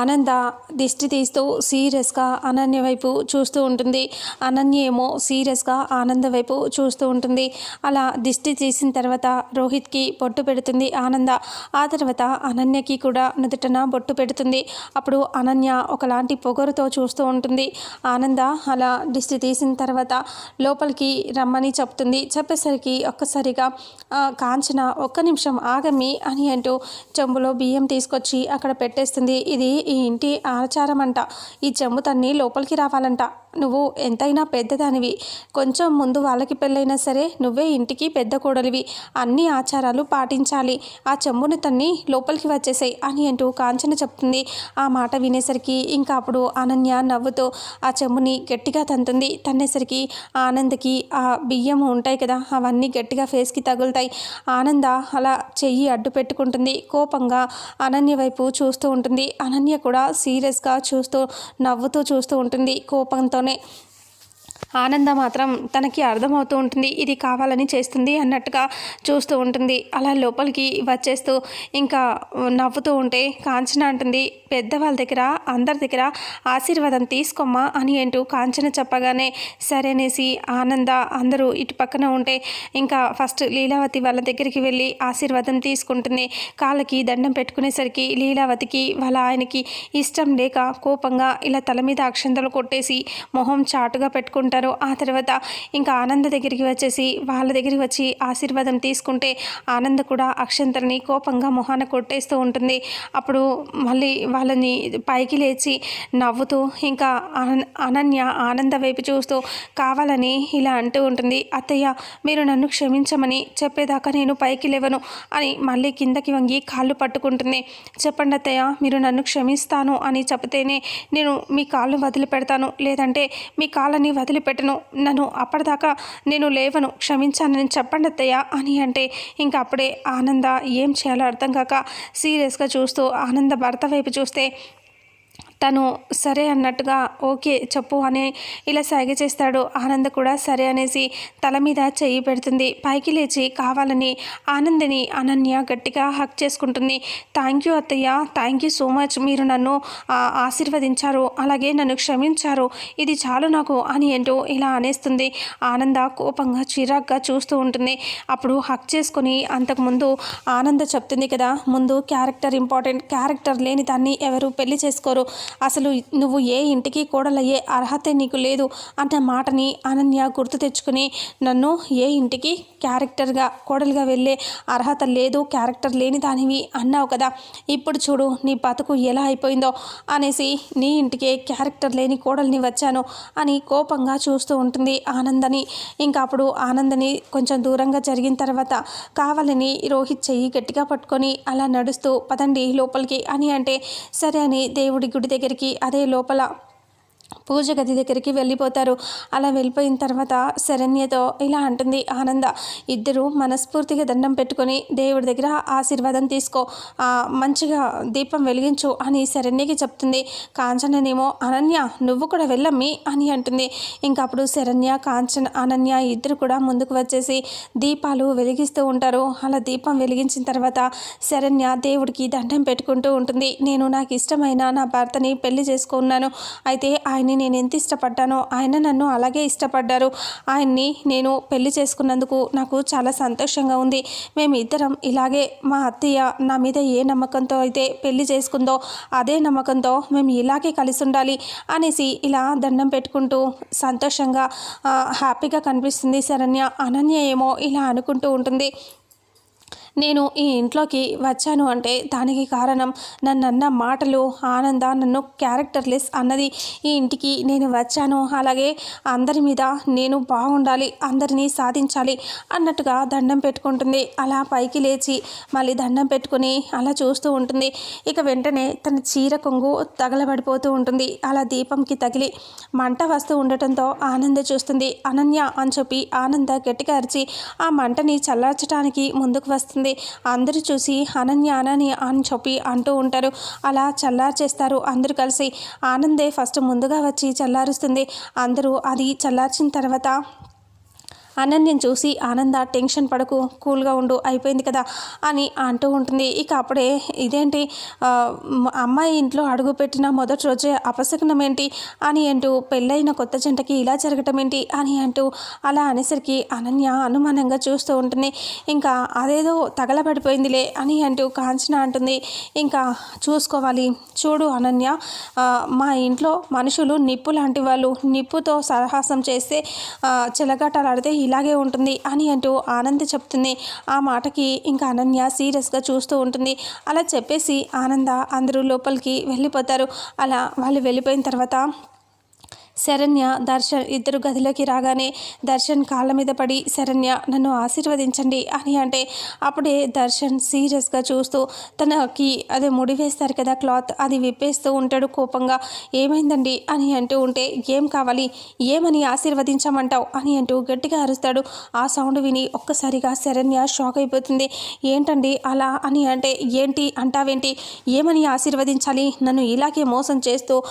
ఆనంద దిష్టి తీస్తూ సీరియస్గా అనన్య వైపు చూస్తూ ఉంటుంది. అనన్య ఏమో సీరియస్గా ఆనంద వైపు చూస్తూ ఉంటుంది. అలా దిష్టి తీసిన తర్వాత రోహిత్కి బొట్టు పెడుతుంది ఆనంద. ఆ తర్వాత అనన్యకి కూడా నుదుటన బొట్టు పెడుతుంది. అప్పుడు అనన్య ఒకలాంటి పొగరుతో చూస్తూ ఉంటుంది. ఆనంద అలా దిష్టి తీసిన తర్వాత లోపలికి రమ్మని చెప్తుంది. చెప్పేసరికి ఒక్కసారిగా కాంచన ఒక్క నిమిషం ఆగమి అని అంటూ చెంబులో బియ్యం తీసుకొచ్చి అక్కడ పెట్టేస్తుంది. ఇది ఈ ఇంటి ఆచారం అంట ఈ చెంబు తన్ని లోపలికి రావాలంట. నువ్వు ఎంతైనా పెద్దదానివి. కొంచెం ముందు వాళ్ళకి పెళ్ళైనా సరే నువ్వే ఇంటికి పెద్ద కోడలివి. అన్ని ఆచారాలు పాటించాలి. ఆ చెంబుని తన్ని లోపలికి వచ్చేసాయి అని అంటూ కాంచన చెప్తుంది. ఆ మాట వినేసరికి ఇంకా అప్పుడు అనన్య నవ్వుతూ ఆ చెంబుని గట్టిగా తంతుంది. తన్నేసరికి ఆనంద్కి ఆ బియ్యం ఉంటాయి కదా అవన్నీ గట్టిగా ఫేస్కి తగులుతాయి. ఆనంద అలా చెయ్యి అడ్డు పెట్టుకుంటుంది. కోపంగా అనన్య వైపు చూస్తూ ఉంటుంది. అనన్య కూడా సీరియస్గా చూస్తూ నవ్వుతూ చూస్తూ ఉంటుంది. కోపంతో కోపంతోనే ఆనంద మాత్రం తనకి అర్థమవుతూ ఉంటుంది ఇది కావాలని చేస్తుంది అన్నట్టుగా చూస్తూ ఉంటుంది. అలా లోపలికి వచ్చేస్తూ ఇంకా నవ్వుతూ ఉంటే కాంచన అంటుంది పెద్దవాళ్ళ దగ్గర అందరి దగ్గర ఆశీర్వాదం తీసుకోమ్మా అని అంటూ కాంచన చెప్పగానే సరేనేసి ఆనంద అందరూ ఇటు పక్కన ఉంటే ఇంకా ఫస్ట్ లీలావతి వాళ్ళ దగ్గరికి వెళ్ళి ఆశీర్వాదం తీసుకుంటుంది. కాళ్ళకి దండం పెట్టుకునేసరికి లీలావతికి వాళ్ళ ఆయనకి ఇష్టం లేక కోపంగా ఇలా తల మీద అక్షంతలు కొట్టేసి మొహం చాటుగా పెట్టుకుంటారు ఆ తర్వాత ఇంకా ఆనంద దగ్గరికి వచ్చేసి వాళ్ళ దగ్గరికి వచ్చి ఆశీర్వాదం తీసుకుంటే ఆనంద కూడా అక్షంతల్ని కోపంగా మొహాన కొట్టేస్తూ ఉంటుంది. అప్పుడు మళ్ళీ వాళ్ళని పైకి లేచి నవ్వుతూ ఇంకా అన- అనన్య ఆనంద వైపు చూస్తూ కావాలని ఇలా అంటూ ఉంటుంది. అత్తయ్య మీరు నన్ను క్షమించమని చెప్పేదాకా నేను పైకి లేవను అని మళ్ళీ కిందకి వంగి కాళ్ళు పట్టుకుంటుంది. చెప్పండి అత్తయ్య మీరు నన్ను క్షమిస్తాను అని చెప్తేనే నేను మీ కాళ్ళు వదిలిపెడతాను. లేదంటే మీ కాళ్ళని వదిలిపెట్టను. నన్ను అప్పటిదాకా నేను లేవను. క్షమించానని చెప్పండి అత్తయ్య అని అంటే ఇంకా అప్పుడే ఆనంద ఏం చేయాలో అర్థం కాక సీరియస్గా చూస్తూ ఆనంద భర్త వైపు చూస్తే తను సరే అన్నట్టుగా ఓకే చెప్పు అని ఇలా సాగ చేస్తాడు. ఆనంద్ కూడా సరే అనేసి తల మీద చెయ్యి పెడుతుంది. పైకి లేచి కావాలని ఆనందిని అనన్య గట్టిగా హక్ చేసుకుంటుంది. థ్యాంక్ యూ అత్తయ్య థ్యాంక్ యూ సో మచ్. మీరు నన్ను ఆశీర్వదించారు. అలాగే నన్ను క్షమించారు. ఇది చాలు నాకు అని ఏంటో ఇలా అనేస్తుంది. ఆనంద కోపంగా చిరాగ్గా చూస్తూ ఉంటుంది. అప్పుడు హక్ చేసుకొని అంతకుముందు ఆనంద చెప్తుంది కదా ముందు క్యారెక్టర్ ఇంపార్టెంట్ క్యారెక్టర్ లేని దాన్ని ఎవరు పెళ్ళి చేసుకోరు. అసలు నువ్వు ఏ ఇంటికి కోడలయ్యే అర్హత నీకు లేదు అన్న మాటని అనన్య గుర్తు తెచ్చుకుని నన్ను ఏ ఇంటికి క్యారెక్టర్గా కోడలుగా వెళ్ళే అర్హత లేదు క్యారెక్టర్ లేని దానివి అన్నావు కదా. ఇప్పుడు చూడు నీ బతుకు ఎలా అయిపోయిందో అనేసి నీ ఇంటికే క్యారెక్టర్ లేని కోడల్ని వచ్చాను అని కోపంగా చూస్తూ ఉంటుంది ఆనందని. ఇంకా అప్పుడు ఆనందని కొంచెం దూరంగా జరిగిన తర్వాత కావాలని రోహిత్ చెయ్యి గట్టిగా పట్టుకొని అలా నడుస్తూ పదండి లోపలికి అని అంటే సరే అని దేవుడి గుడి దగ్గరికి అదే లోపల పూజ గది దగ్గరికి వెళ్ళిపోతారు. అలా వెళ్ళిపోయిన తర్వాత శరణ్యతో ఇలా అంటుంది ఆనంద ఇద్దరు మనస్ఫూర్తిగా దండం పెట్టుకొని దేవుడి దగ్గర ఆశీర్వాదం తీసుకో. మంచిగా దీపం వెలిగించు అని శరణ్యకి చెప్తుంది. కాంచననేమో అనన్య నువ్వు కూడా వెళ్ళమ్మి అని అంటుంది. ఇంకా అప్పుడు శరణ్య కాంచన అనన్య ఇద్దరు కూడా ముందుకు వచ్చేసి దీపాలు వెలిగిస్తూ ఉంటారు. అలా దీపం వెలిగించిన తర్వాత శరణ్య దేవుడికి దండం పెట్టుకుంటూ ఉంటుంది. నేను నాకు ఇష్టమైన నా భర్తని పెళ్ళి చేసుకున్నాను. అయితే ఆయన్ని నేను ఎంత ఇష్టపడ్డానో ఆయన నన్ను అలాగే ఇష్టపడ్డారు. ఆయన్ని నేను పెళ్ళి చేసుకున్నందుకు నాకు చాలా సంతోషంగా ఉంది. మేము ఇద్దరం ఇలాగే మా అత్తయ్య నా మీద ఏ నమ్మకంతో అయితే పెళ్ళి చేసుకుందో అదే నమ్మకంతో మేము ఇలాగే కలిసి ఉండాలి అనేసి ఇలా దండం పెట్టుకుంటూ సంతోషంగా హ్యాపీగా కనిపిస్తుంది శరణ్య. అనన్య ఏమో ఇలా అనుకుంటూ ఉంటుంది. నేను ఈ ఇంట్లోకి వచ్చాను అంటే దానికి కారణం నన్ను అన్న మాటలు ఆనంద నన్ను క్యారెక్టర్లెస్ అన్నది. ఈ ఇంటికి నేను వచ్చాను. అలాగే అందరి మీద నేను బాగుండాలి అందరినీ సాధించాలి అన్నట్టుగా దండం పెట్టుకుంటుంది. అలా పైకి లేచి మళ్ళీ దండం పెట్టుకుని అలా చూస్తూ ఉంటుంది. ఇక వెంటనే తన చీర కొంగు తగలబడిపోతూ ఉంటుంది. అలా దీపంకి తగిలి మంట వస్తూ ఉండటంతో ఆనంద చూస్తుంది. అనన్య అని చెప్పి ఆనంద గట్టిగా అరిచి ఆ మంటని చల్లార్చడానికి ముందుకు వస్తుంది. అందరూ చూసి అనన్య అనన్య అని చెప్పి అంటూ ఉంటారు. అలా చల్లార్చేస్తారు అందరూ కలిసి. ఆనందే ఫస్ట్ ముందుగా వచ్చి చల్లారుస్తుంది. అందరూ అది చల్లార్చిన తర్వాత అనన్యం చూసి ఆనంద టెన్షన్ పడకు కూల్గా ఉండు అయిపోయింది కదా అని అంటూ ఉంటుంది. ఇక అప్పుడే ఇదేంటి అమ్మాయి ఇంట్లో అడుగుపెట్టిన మొదటి రోజే అపశకనం ఏంటి అని అంటూ పెళ్ళైన కొత్త జంటకి ఇలా జరగటం ఏంటి? అని అంటూ అలా అనేసరికి అనన్య అనుమానంగా చూస్తూ ఉంటుంది. ఇంకా అదేదో తగలబడిపోయిందిలే అని అంటూ కాంచన అంటుంది. ఇంకా చూసుకోవాలి చూడు అనన్య మా ఇంట్లో మనుషులు నిప్పు లాంటి వాళ్ళు నిప్పుతో సహవాసం చేస్తే ఆ, చిలగాటలాడితే ఇలాగే ఉంటుంది అని అంటూ ఆనంద్ చెప్తుంది. ఆ మాటకి ఇంకా అనన్య సీరియస్గా చూస్తూ ఉంటుంది. అలా చెప్పేసి ఆనంద అందరూ లోపలికి వెళ్ళిపోతారు. అలా వాళ్ళు వెళ్ళిపోయిన తర్వాత శరణ్య దర్శన్ ఇద్దరు గదిలోకి రాగానే దర్శన్ కాళ్ళ మీద పడి శరణ్య నన్ను ఆశీర్వదించండి అని అంటే అప్పుడే దర్శన్ సీరియస్గా చూస్తూ తనకి అదే ముడి వేస్తారు కదా క్లాత్ అది విప్పేస్తూ ఉంటాడు కోపంగా. ఏమైందండి? అని అంటూ ఉంటే ఏం కావాలి? ఏమని ఆశీర్వదించమంటావు? అని అంటూ గట్టిగా అరుస్తాడు. ఆ సౌండ్ విని ఒక్కసారిగా శరణ్య షాక్ అయిపోతుంది. ఏంటండి అలా? అని అంటే ఏంటి? అంటావేంటి? ఏమని ఆశీర్వదించాలి? నన్ను ఇలాగే మోసం చేస్తూ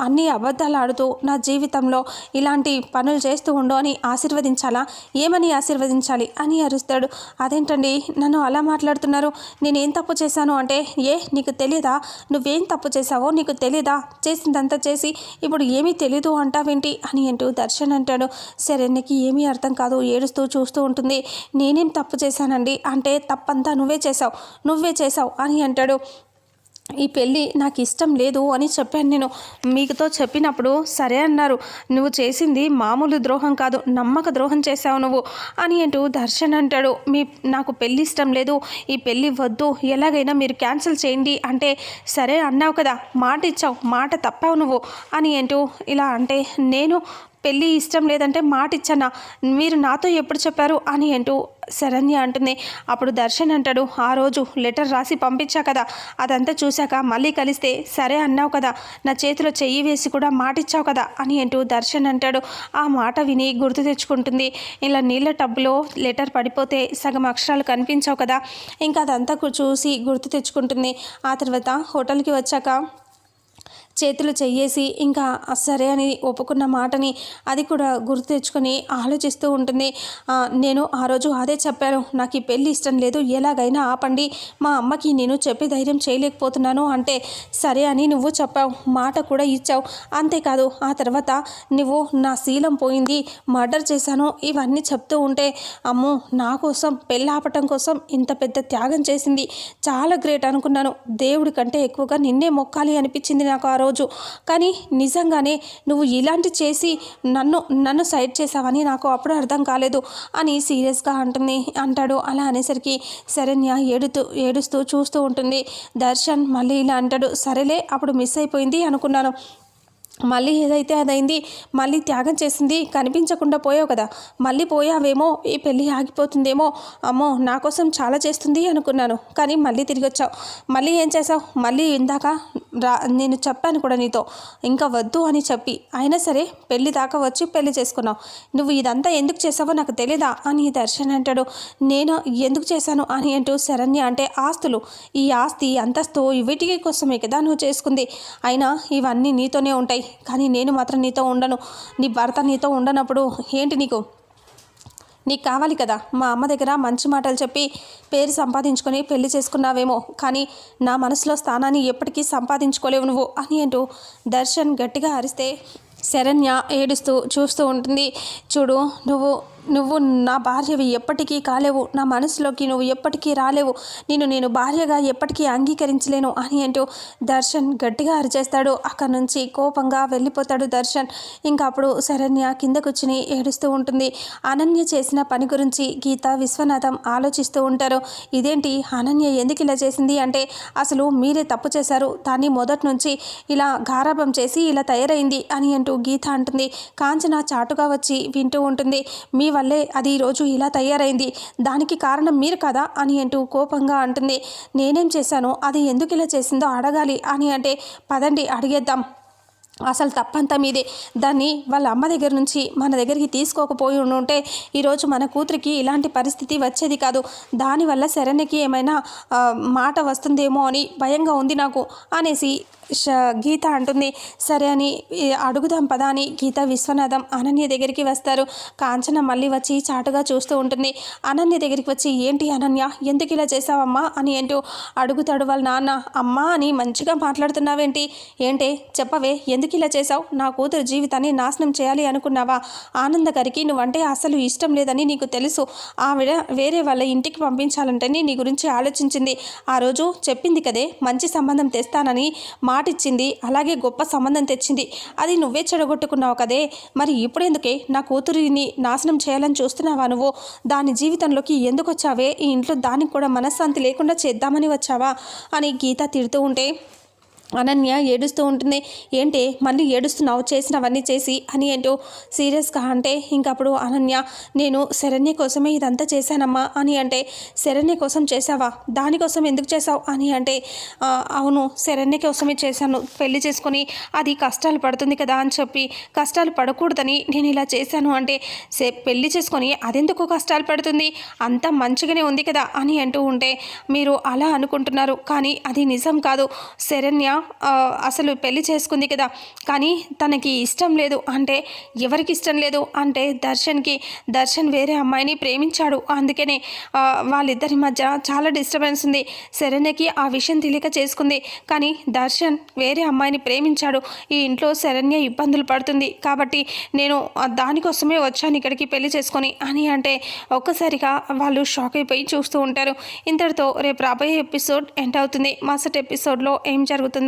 అన్ని అబద్ధాలు ఆడుతూ నా జీవితంలో ఇలాంటి పనులు చేస్తూ ఉండు అని ఆశీర్వదించాలా? ఏమని ఆశీర్వదించాలి అని అరుస్తాడు. అదేంటండి? నన్ను అలా మాట్లాడుతున్నారు. నేనేం తప్పు చేశాను అంటే ఏ నీకు తెలియదా నువ్వేం తప్పు చేశావో నీకు తెలియదా చేసిందంతా చేసి ఇప్పుడు ఏమీ తెలీదు అంటావేంటి అని అంటూ దర్శన్ అంటాడు. సరే నీకు ఏమీ అర్థం కాదు. ఏడుస్తూ చూస్తూ ఉంటుంది. నేనేం తప్పు చేశానండి? అంటే తప్పంతా నువ్వే చేశావు. నువ్వే చేశావు అని అంటాడు. ఈ పెళ్ళి నాకు ఇష్టం లేదు అని చెప్పాను నేను. మీకుతో చెప్పినప్పుడు సరే అన్నారు. నువ్వు చేసింది మామూలు ద్రోహం కాదు నమ్మక ద్రోహం చేశావు నువ్వు అని అంటూ దర్శన్ అంటాడు. మీ నాకు పెళ్ళి ఇష్టం లేదు ఈ పెళ్ళి వద్దు ఎలాగైనా మీరు క్యాన్సిల్ చేయండి అంటే సరే అన్నావు కదా మాట ఇచ్చావు మాట తప్పావు నువ్వు అని అంటూ ఇలా అంటే నేను పెళ్ళి ఇష్టం లేదంటే మాట ఇచ్చానా మీరు నాతో ఎప్పుడు చెప్పారు? అని అంటూ శరణ్య అంటుంది. అప్పుడు దర్శన్ అంటాడు ఆ రోజు లెటర్ రాసి పంపించా కదా. అదంతా చూశాక మళ్ళీ కలిస్తే సరే అన్నావు కదా. నా చేతిలో చెయ్యి వేసి కూడా మాట ఇచ్చావు కదా అని అంటూ దర్శన్ అంటాడు. ఆ మాట విని గుర్తు తెచ్చుకుంటుంది. ఇలా నీళ్ళ టబ్లో లెటర్ పడిపోతే సగం అక్షరాలు కనిపించావు కదా. ఇంకా అదంతా చూసి గుర్తు తెచ్చుకుంటుంది. ఆ తర్వాత హోటల్కి వచ్చాక చేతులు చెయ్యేసి ఇంకా సరే అని ఒప్పుకున్న మాటని అది కూడా గుర్తు తెచ్చుకొని ఆలోచిస్తూ ఉంటుంది. నేను ఆ రోజు అదే చెప్పాను. నాకు ఈ పెళ్ళి ఇష్టం లేదు. ఎలాగైనా ఆపండి. మా అమ్మకి నేను చెప్పి ధైర్యం చేయలేకపోతున్నాను అంటే సరే అని నువ్వు చెప్పావు. మాట కూడా ఇచ్చావు. అంతేకాదు ఆ తర్వాత నువ్వు నా శీలం పోయింది. మర్డర్ చేశాను. ఇవన్నీ చెప్తూ ఉంటే అమ్మో నా కోసం పెళ్ళి ఆపటం కోసం ఇంత పెద్ద త్యాగం చేసింది. చాలా గ్రేట్ అనుకున్నాను. దేవుడి కంటే ఎక్కువగా నిన్నే మొక్కాలి అనిపించింది నాకు ఆ రోజు. రోజు. కానీ నిజంగానే నువ్వు ఇలాంటి చేసి నన్ను నన్ను సైడ్ చేసావని నాకు అప్పుడు అర్థం కాలేదు అని సీరియస్గా అంటుంది అంటాడు. అలా అనేసరికి శరణ్య ఏడుతూ ఏడుస్తూ చూస్తూ ఉంటుంది. దర్శన్ మళ్ళీ ఇలా అంటాడు సరేలే అప్పుడు మిస్ అయిపోయింది అనుకున్నాను. మళ్ళీ ఏదైతే అదైంది మళ్ళీ త్యాగం చేసింది కనిపించకుండా పోయావు కదా. మళ్ళీ పోయావేమో ఈ పెళ్ళి ఆగిపోతుందేమో అమ్మో నా కోసం చాలా చేస్తుంది అనుకున్నాను. కానీ మళ్ళీ తిరిగి వచ్చావు మళ్ళీ ఏం చేసావు మళ్ళీ ఇందాక రా నేను చెప్పాను కూడా నీతో. ఇంకా వద్దు అని చెప్పి. అయినా సరే పెళ్ళి దాకా వచ్చి పెళ్ళి చేసుకున్నావు. నువ్వు ఇదంతా ఎందుకు చేసావో నాకు తెలీదా అని దర్శన్ అంటాడు. నేను ఎందుకు చేశాను అని అంటూ శరణ్య అంటే ఆస్తులు. ఈ ఆస్తి అంతస్తు వీటికి కోసమే కదా నువ్వు చేసుకుంది. అయినా ఇవన్నీ నీతోనే ఉంటాయి. కానీ నేను మాత్రం నీతో ఉండను. నీ భర్త నీతో ఉండనప్పుడు ఏంటి నీకు? నీకు కావాలి కదా? మా అమ్మ దగ్గర మంచి మాటలు చెప్పి పేరు సంపాదించుకొని పెళ్ళి చేసుకున్నావేమో. కానీ నా మనసులో స్థానాన్ని ఎప్పటికీ సంపాదించుకోలేవు నువ్వు అని అంటూ దర్శన్ గట్టిగా అరిస్తే శరణ్య ఏడుస్తూ చూస్తూ ఉంటుంది. చూడు నువ్వు నువ్వు నా భార్యవి ఎప్పటికీ కాలేవు. నా మనసులోకి నువ్వు ఎప్పటికీ రాలేవు. నేను నేను భార్యగా ఎప్పటికీ అంగీకరించలేను అని అంటూ దర్శన్ గట్టిగా అరిచేస్తాడు. అక్కడి నుంచి కోపంగా వెళ్ళిపోతాడు దర్శన్. ఇంకా అప్పుడు శరణ్య కింద కూర్చుని ఏడుస్తూ ఉంటుంది. అనన్య చేసిన పని గురించి గీత విశ్వనాథం ఆలోచిస్తూ ఉంటారు. ఇదేంటి? అనన్య ఎందుకు ఇలా చేసింది? అంటే అసలు మీరే తప్పు చేశారు. దాన్ని మొదటి నుంచి ఇలా గారాభం చేసి ఇలా తయారైంది అని అంటూ గీత అంటుంది. కాంచన చాటుగా వచ్చి వింటూ ఉంటుంది. మీ వల్లే అది ఈరోజు ఇలా తయారైంది. దానికి కారణం మీరు కదా? అని అంటూ కోపంగా అంటుంది. నేనేం చేశానో అది ఎందుకు ఇలా చేసిందో అడగాలి అని అంటే పదండి అడిగేద్దాం. అసలు తప్పంతా మీదే. దాన్ని వాళ్ళ అమ్మ దగ్గర నుంచి మన దగ్గరికి తీసుకోకపోయి ఉంటే ఈరోజు మన కూతురికి ఇలాంటి పరిస్థితి వచ్చేది కాదు. దానివల్ల శరణ్యకి ఏమైనా మాట వస్తుందేమో అని భయంగా ఉంది నాకు అనేసి ష గీత అంటుంది. సరే అని అడుగుదాం పదా అని గీత విశ్వనాథం అనన్య దగ్గరికి వస్తారు. కాంచన మళ్ళీ వచ్చి చాటుగా చూస్తూ ఉంటుంది. అనన్య దగ్గరికి వచ్చి ఏంటి అనన్య ఎందుకు ఇలా చేసావమ్మా అని ఏంటో అడుగుతాడు వాళ్ళ నాన్న. అమ్మా అని మంచిగా మాట్లాడుతున్నావేంటి? ఏంటే చెప్పవే ఎందుకు ఇలా చేశావు? నా కూతురు జీవితాన్ని నాశనం చేయాలి అనుకున్నావా? ఆనంద గారికి నువ్వంటే అసలు ఇష్టం లేదని నీకు తెలుసు. ఆవిడ వేరే వాళ్ళ ఇంటికి పంపించాలంటేనే నీ గురించి ఆలోచించింది. ఆ రోజు చెప్పింది కదే మంచి సంబంధం తెస్తానని మాటిచ్చింది. అలాగే గొప్ప సంబంధం తెచ్చింది. అది నువ్వే చెడగొట్టుకున్నావు కదే. మరి ఇప్పుడెందుకే నా కూతురిని నాశనం చేయాలని చూస్తున్నావా నువ్వు? దాని జీవితంలోకి ఎందుకు వచ్చావే? ఈ ఇంట్లో దానికి కూడా మనశ్శాంతి లేకుండా చేద్దామని వచ్చావా? అని గీత తిడుతూ ఉంటే అనన్య ఏడుస్తూ ఉంటుంది ఏంటి మళ్ళీ ఏడుస్తున్నావు? చేసినవన్నీ చేసి అని ఏంటో సీరియస్గా అంటే ఇంకప్పుడు అనన్య నేను శరణ్య కోసమే ఇదంతా చేశానమ్మా అని అంటే శరణ్య కోసం చేసావా దానికోసం ఎందుకు చేసావు అని అంటే అవును శరణ్య కోసమే చేశాను. పెళ్ళి చేసుకొని అది కష్టాలు పడుతుంది కదా అని చెప్పి కష్టాలు పడకూడదని నేను ఇలా చేశాను అంటే సే పెళ్ళి చేసుకొని అదెందుకు కష్టాలు పడుతుంది? అంత మంచిగానే ఉంది కదా అని అంటూ ఉంటే మీరు అలా అనుకుంటున్నారు కానీ అది నిజం కాదు. శరణ్య అసలు పెళ్ళి చేసుకుంది కదా. కానీ తనకి ఇష్టం లేదు. అంటే ఎవరికి ఇష్టం లేదు? అంటే దర్శన్కి. దర్శన్ వేరే అమ్మాయిని ప్రేమించాడు. అందుకనే వాళ్ళిద్దరి మధ్య చాలా డిస్టర్బెన్స్ ఉంది. శరణ్యకి ఆ విషయం తెలియక చేసుకుంది. కానీ దర్శన్ వేరే అమ్మాయిని ప్రేమించాడు. ఈ ఇంట్లో శరణ్య ఇబ్బందులు పడుతుంది. కాబట్టి నేను దానికోసమే వచ్చాను ఇక్కడికి పెళ్ళి చేసుకొని అని అంటే ఒక్కసారిగా వాళ్ళు షాక్ అయిపోయి చూస్తూ ఉంటారు. ఇంతటితో రేపు రాబోయే ఎపిసోడ్ ఎండ్ అవుతుంది. మరుసటి ఎపిసోడ్లో ఏం జరుగుతుంది